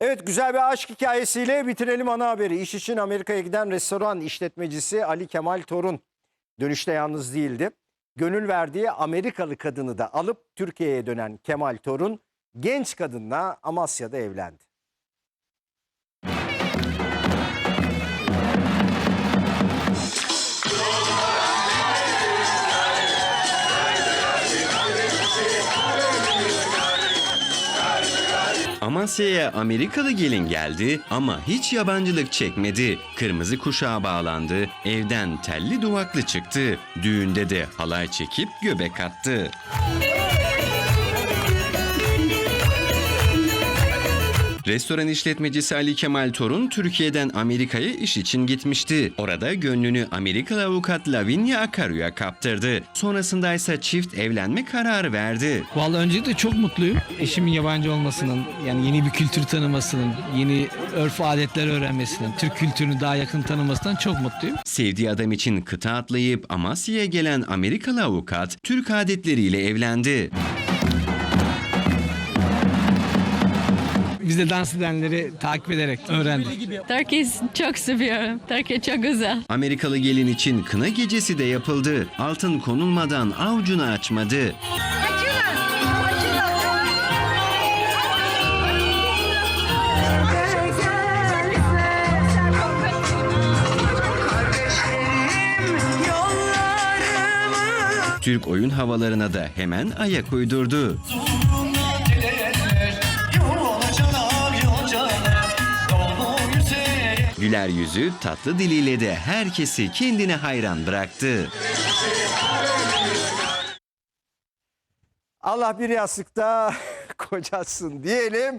Evet güzel bir aşk hikayesiyle bitirelim ana haberi. İş için Amerika'ya giden restoran işletmecisi Ali Kemal Torun dönüşte yalnız değildi. Gönül verdiği Amerikalı kadını da alıp Türkiye'ye dönen Kemal Torun genç kadınla Amasya'da evlendi. Amasya'ya Amerikalı gelin geldi ama hiç yabancılık çekmedi. Kırmızı kuşağa bağlandı, evden telli duvaklı çıktı. Düğünde de halay çekip göbek attı. Restoran işletmecisi Ali Kemal Torun Türkiye'den Amerika'ya iş için gitmişti. Orada gönlünü Amerikalı avukat Lavinia Akaru'ya kaptırdı. Sonrasında ise çift evlenme kararı verdi. Vallahi öncelikle çok mutluyum. Eşimin yabancı olmasının, yani yeni bir kültür tanımasının, yeni örf adetler öğrenmesinin, Türk kültürünü daha yakın tanımasından çok mutluyum. Sevdiği adam için kıta atlayıp Amasya'ya gelen Amerikalı avukat Türk adetleriyle evlendi. Biz de dans edenleri takip ederek öğrendik. Turkey çok seviyorum. Turkey çok güzel. Amerikalı gelin için kına gecesi de yapıldı. Altın konulmadan avucunu açmadı. Türk oyun havalarına da hemen ayak uydurdu. Güler yüzü, tatlı diliyle de herkesi kendine hayran bıraktı. Allah bir yastıkta kocasın diyelim.